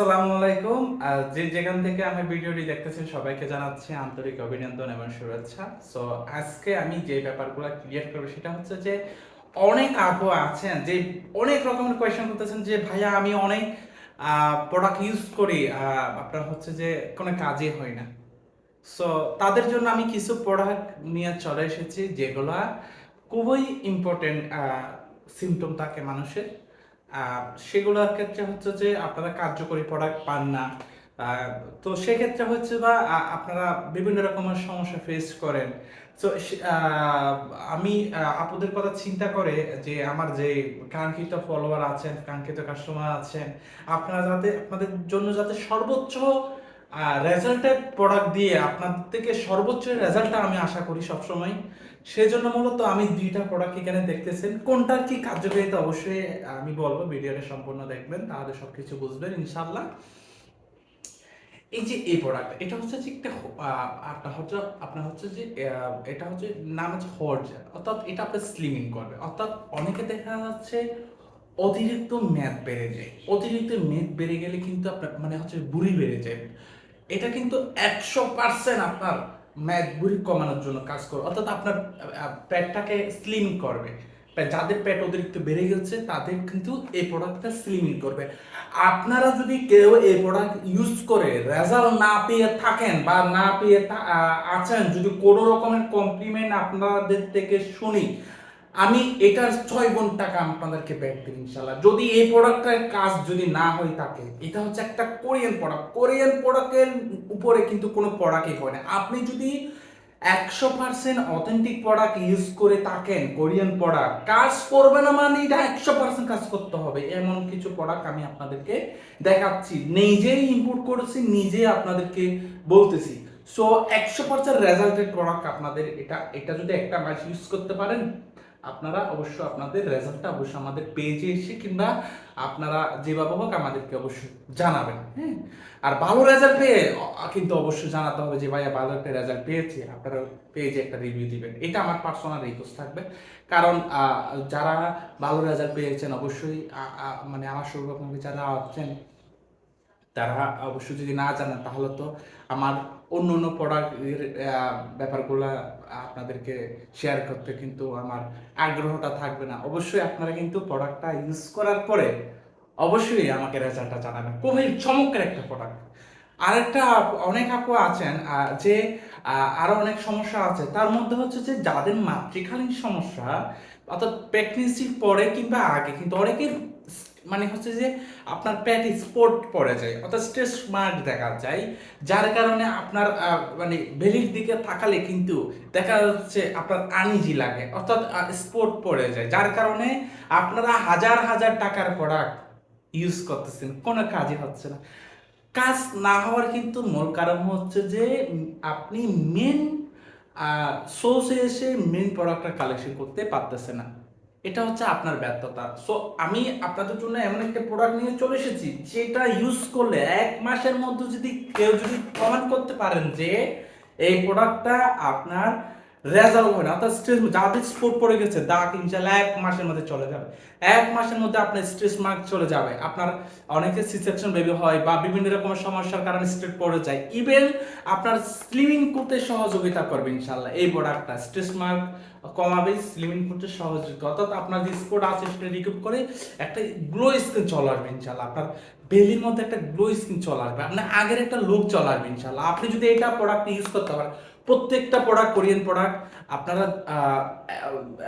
আসসালামু আলাইকুম। যে যেখান থেকে আমি ভিডিওটি দেখতেছেন, সবাইকে জানাচ্ছি আন্তরিক অভিনন্দন এবং শুভেচ্ছা। সো আজকে আমি যে ব্যাপারগুলো ক্লিয়ার করব সেটা হচ্ছে যে অনেক আপু আছেন যে অনেক রকমের কোয়েশ্চেন করতেছেন যে, ভাইয়া, আমি অনেক প্রোডাক্ট ইউজ করি আপনার হচ্ছে যে কোনো কাজে হয় না। সো তাদের জন্য আমি কিছু প্রোডাক্ট নিয়ে চলে এসেছি যেগুলা খুবই ইম্পর্টেন্ট সিমটম থাকে মানুষের। সেগুলোর ক্ষেত্রে হচ্ছে যে আপনারা কার্যকরী প্রোডাক্ট পান না। তো সেক্ষেত্রে হচ্ছে বা আপনারা বিভিন্ন রকমের সমস্যা ফেস করেন। তো আমি আপনাদের কথা চিন্তা করে যে আমার যে কাঙ্ক্ষিত ফলোয়ার আছেন, কাঙ্ক্ষিত কাস্টমার আছেন, আপনারা যাতে, আপনাদের জন্য যাতে সর্বোচ্চ রেজাল্টের প্রোডাক্ট দিয়ে আপনাদের থেকে সর্বোচ্চ রেজাল্টটা আমি আশা করি সবসময়। সেজন্য মূলত আমি দুইটা প্রোডাক্ট এখানে দেখতেছেন। কোনটার কি কার্যকারিতা অবশ্যই আমি বলব, ভিডিওটা সম্পূর্ণ দেখবেন, তাহলে সবকিছু বুঝবেন ইনশাল্লাহ এই যে এই প্রোডাক্ট এটা হচ্ছে যে একটা আপনার হচ্ছে আপনার হচ্ছে যে এটা হচ্ছে নাম হচ্ছে হর্জা। অর্থাৎ এটা আপনার স্লিমিং করবে। অর্থাৎ অনেকে দেখা যাচ্ছে অতিরিক্ত মেদ বেড়ে যায়। অতিরিক্ত মেদ বেড়ে গেলে কিন্তু আপনার মানে হচ্ছে বুড়ি বেড়ে যায়। এটা কিন্তু একশো পার্সেন্ট আপনার বুড়ি কমানোর জন্য কাজ করবে অর্থাৎ আপনার আহ, পেটটাকে স্লিম করবে। যাদের পেট অতিরিক্ত বেড়ে গেছে তাদের কিন্তু এই প্রোডাক্টটা স্লিমিং করবে। আপনারা যদি কেউ এই প্রোডাক্ট ইউজ করে রেজাল্ট না পেয়ে থাকেন বা না পেয়ে আছেন যদি কোনো রকমের কমপ্লিমেন্ট আপনাদের থেকে শুনি আমি এটার ছয় গুণ টাকা আপনাদেরকে ব্যাক দিই ইনশাল্লাহ যদি এই প্রোডাক্টের কাজ যদি না হয়ে থাকে, এটা হচ্ছে একটা কোরিয়ান প্রোডাক্ট কোরিয়ান প্রোডাক্টের উপরে কিন্তু কোনো প্রোডাক্টই হয় না। আপনি যদি একশো পার্সেন্ট অথেন্টিক প্রোডাক্ট ইউজ করে থাকেন কোরিয়ান প্রোডাক্ট কাজ করবে না মানে এটা একশো পার্সেন্ট কাজ করতে হবে। এমন কিছু প্রোডাক্ট আমি আপনাদেরকে দেখাচ্ছি। নিজেই ইম্পোর্ট করেছি নিজে আপনাদেরকে বলতেছি। সো একশো পার্সেন্ট রেজাল্টেড প্রোডাক্ট আপনাদের এটা এটা যদি একটা মাস ইউজ করতে পারেন আপনারা অবশ্য আপনাদের রেজাল্টটা অবশ্যই আমাদের পেজে এসে কিংবা আপনারা যেভাবে হোক আমাদেরকে অবশ্যই জানাবেন হ্যাঁ? আর ভালো রেজাল্ট পেয়ে কিন্তু অবশ্যই জানাতে হবে যে, ভাইয়া, ভালো একটা রেজাল্ট পেয়েছি। আপনারা পেজে একটা রিভিউ দিবেন। এটা আমার পার্সোনাল রিকোয়েস্ট থাকবে। কারণ যারা ভালো রেজাল্ট পেয়েছেন, অবশ্যই মানে আমার সৌরভে যারা আছেন তারা অবশ্যই যদি না জানেন তাহলে তো আমার অন্য অন্য প্রোডাক্টের ব্যাপারগুলো আপনাদেরকে শেয়ার করতে কিন্তু আমার আগ্রহটা থাকবে না। অবশ্যই আপনারা কিন্তু প্রোডাক্টটা ইউজ করার পরে অবশ্যই আমাকে রেজাল্টটা জানাবেন। খুবই চমৎকার একটা প্রোডাক্ট আরেকটা অনেক আপু আছেন যে আহ, আরও অনেক সমস্যা আছে। তার মধ্যে হচ্ছে যে যাদের মাতৃকালীন সমস্যা অর্থাৎ প্রেগনেন্সির পরে কিংবা আগে কিন্তু অনেকের মানে হচ্ছে যে আপনার প্যাট স্পট পড়ে যায়, অর্থাৎ স্ট্রেস মার্ক দেখা যায়, যার কারণে আপনার মানে বেলির দিকে থাকালে কিন্তু দেখা যাচ্ছে আপনার আনিজি লাগে, অর্থাৎ স্পট পড়ে যায়, যার কারণে আপনারা হাজার হাজার টাকার প্রোডাক্ট ইউজ করতেছেন, কোনো কাজই হচ্ছে না। কাজ না হওয়ার কিন্তু মূল কারণ হচ্ছে যে আপনি মেন সোর্সে এসে মেন প্রোডাক্টটা কালেকশন করতে পারতেছে না। এটা হচ্ছে আপনার ব্যর্থতা। সো আমি আপনাদের জন্য এমন একটা প্রোডাক্ট নিয়ে চলে এসেছি, যেটা ইউজ করলে এক মাসের মধ্যে যদি কেউ যদি প্রমাণ করতে পারেন যে, এই প্রোডাক্টটা আপনার রেজাল্ট হয় না। অর্থাৎ স্ট্রেস যাদের স্পোর্ট পড়ে গেছে দাগ ইনশাল্লাহ এক মাসের মধ্যে চলে যাবে। এক মাসের মধ্যে আপনার স্ট্রেস মার্ক চলে যাবে। আপনার অনেকে সি সেকশন বেবি হয় বা বিভিন্ন রকমের সমস্যার কারণে স্ট্রেট পড়ে যায়। ইভেন আপনার স্লিমিং করতে সহযোগিতা করবে ইনশাল্লাহ এই প্রোডাক্টটা স্ট্রেস মার্ক কমাবে স্লিমিং করতে সহযোগিতা অর্থাৎ আপনার যে স্পোর্ট আছে সেটা রিকুপ করে একটা গ্লো স্কিন চলে আসবে ইনশাল্লাহ আপনার বেলির মধ্যে একটা গ্লো স্কিন চলে আসবে। আপনার আগের একটা লুক চলে আসবে ইনশাল্লাহ আপনি যদি এটা প্রোডাক্ট ইউজ করতে পারেন প্রত্যেকটা প্রোডাক্ট কোরিয়ান প্রোডাক্ট আপনারা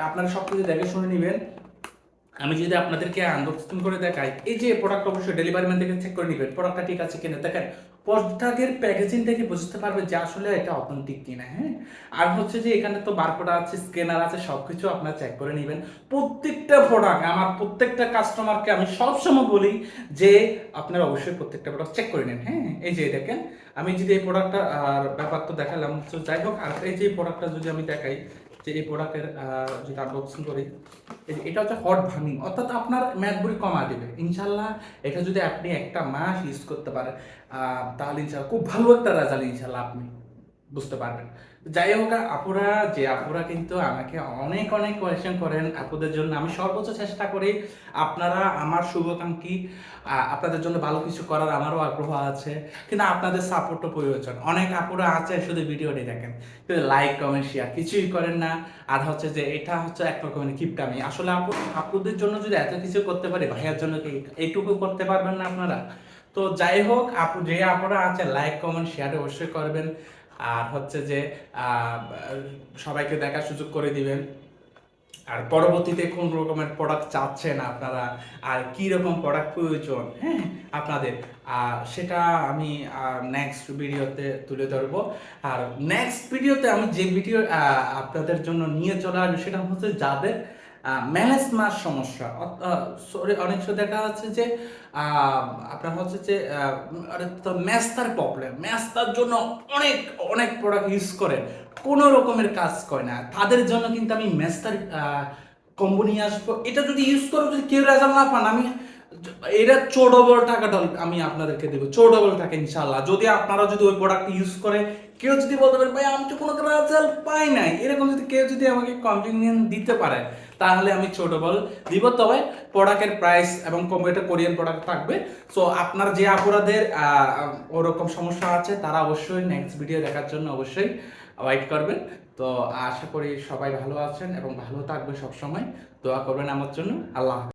আপনারা সব কিছু দেখে শুনে নেবেন। আমি যদি আপনাদেরকে আনবক্সিং করে দেখাই, এই যে প্রোডাক্ট অবশ্যই ডেলিভারি ম্যান থেকে চেক করে নেবেন প্রোডাক্টটা ঠিক আছে কিনা। দেখেন প্রোডাক্টের প্যাকেজিং থেকে বুঝতে পারবে যে আসলে এটা অথেন্টিক কিনা হ্যাঁ? আর হচ্ছে যে এখানে তো বারকোড আছে স্ক্যানার আছে, সবকিছু আপনারা চেক করে নেবেন। প্রত্যেকটা প্রোডাক্ট আমার প্রত্যেকটা কাস্টমারকে আমি সবসময় বলি যে আপনারা অবশ্যই প্রত্যেকটা প্রোডাক্ট চেক করে নিন হ্যাঁ? এই যে দেখেন আমি যদি এই প্রোডাক্টটা আর ব্যাপার তো দেখালাম। তো যাই হোক, আর এই যে প্রোডাক্টটা যদি আমি দেখাই, যে এই প্রোডাক্টের যদি আনবক্সিং করি এটা হচ্ছে হট ভার্নিং অর্থাৎ আপনার ম্যাথবুরি কমা দেবে। ইনশাল্লাহ এটা যদি আপনি একটা মাস ইউজ করতে পারেন তাহলে ইনশাল্লাহ খুব ভালো একটা রেজাল্ট ইনশাল্লাহ আপনি। বুঝতে পারবেন। যাই হোক, আপুরা, যে আপুরা কিন্তু আমাকে অনেক অনেক কোয়েশ্চেন করেন আপুদের জন্য। আমি সর্বোচ্চ চেষ্টা করি আপনারা আমার শুভাকাঙ্ক্ষী আপনাদের জন্য ভালো কিছু করার আমারও আগ্রহ আছে। কিন্তু আপনাদের সাপোর্টও প্রয়োজন। অনেক আপুরা আছে শুধু ভিডিওটি দেখেন। কিন্তু লাইক কমেন্ট শেয়ার কিছুই করেন না। আর হচ্ছে যে এটা হচ্ছে এক রকমের কিপটামি আসলে আপু, আপুদের জন্য যদি এত কিছু করতে পারি, ভাইয়ার জন্য কি এইটুকু করতে পারবেন না আপনারা? তো যাই হোক, আপু, যে আপনারা আছে লাইক কমেন্ট শেয়ার অবশ্যই করবেন। আর হচ্ছে যে সবাইকে দেখার সুযোগ করে দিবেন। আর পরবর্তীতে কোন রকমের প্রোডাক্ট চাচ্ছেন আপনারা? আর কি রকম প্রোডাক্ট প্রয়োজন? হ্যাঁ আপনাদের। আর সেটা আমি নেক্সট ভিডিওতে তুলে ধরবো। আর নেক্সট ভিডিওতে আমি যে ভিডিও আপনাদের জন্য নিয়ে চলে আসব, সেটা হচ্ছে যাদের ম্যানেজমার সমস্যা। সরি অনেক সময় দেখা যাচ্ছে যে আপনার হচ্ছে যে ম্যাস্তার প্রবলেম ম্যাস্তার জন্য অনেক অনেক প্রোডাক্ট ইউজ করে। কোনো রকমের কাজ করে না। তাদের জন্য কিন্তু আমি ম্যাস্তার কম্বো নিয়ে আসব। এটা যদি ইউজ করো, যদি কেউ রেজাল্ট না পান, আমি এটা চোডবল টাকাটা আমি আপনাদেরকে দেবো। চোডবল টাকা ইনশাল্লাহ যদি আপনারা যদি ওই প্রোডাক্ট ইউজ করে, কেউ যদি বলতে পারে, ভাই, আমি তো কোনো রেজাল্ট পাই নাই। এরকম যদি কেউ যদি আমাকে কমপ্লেন দিতে পারে তাহলে আমি ছোট বল দিব। তবে প্রোডাক্টের প্রাইস এবং কম্পিউটার কোরিয়ান প্রোডাক্ট থাকবে। সো আপনার যে অপরাধের ওরকম সমস্যা আছে, তারা অবশ্যই নেক্সট ভিডিও দেখার জন্য অবশ্যই ওয়েট করবেন। তো, আশা করি সবাই ভালো আছেন এবং ভালো থাকবে সবসময়। দোয়া করবেন আমার জন্য। আল্লাহ।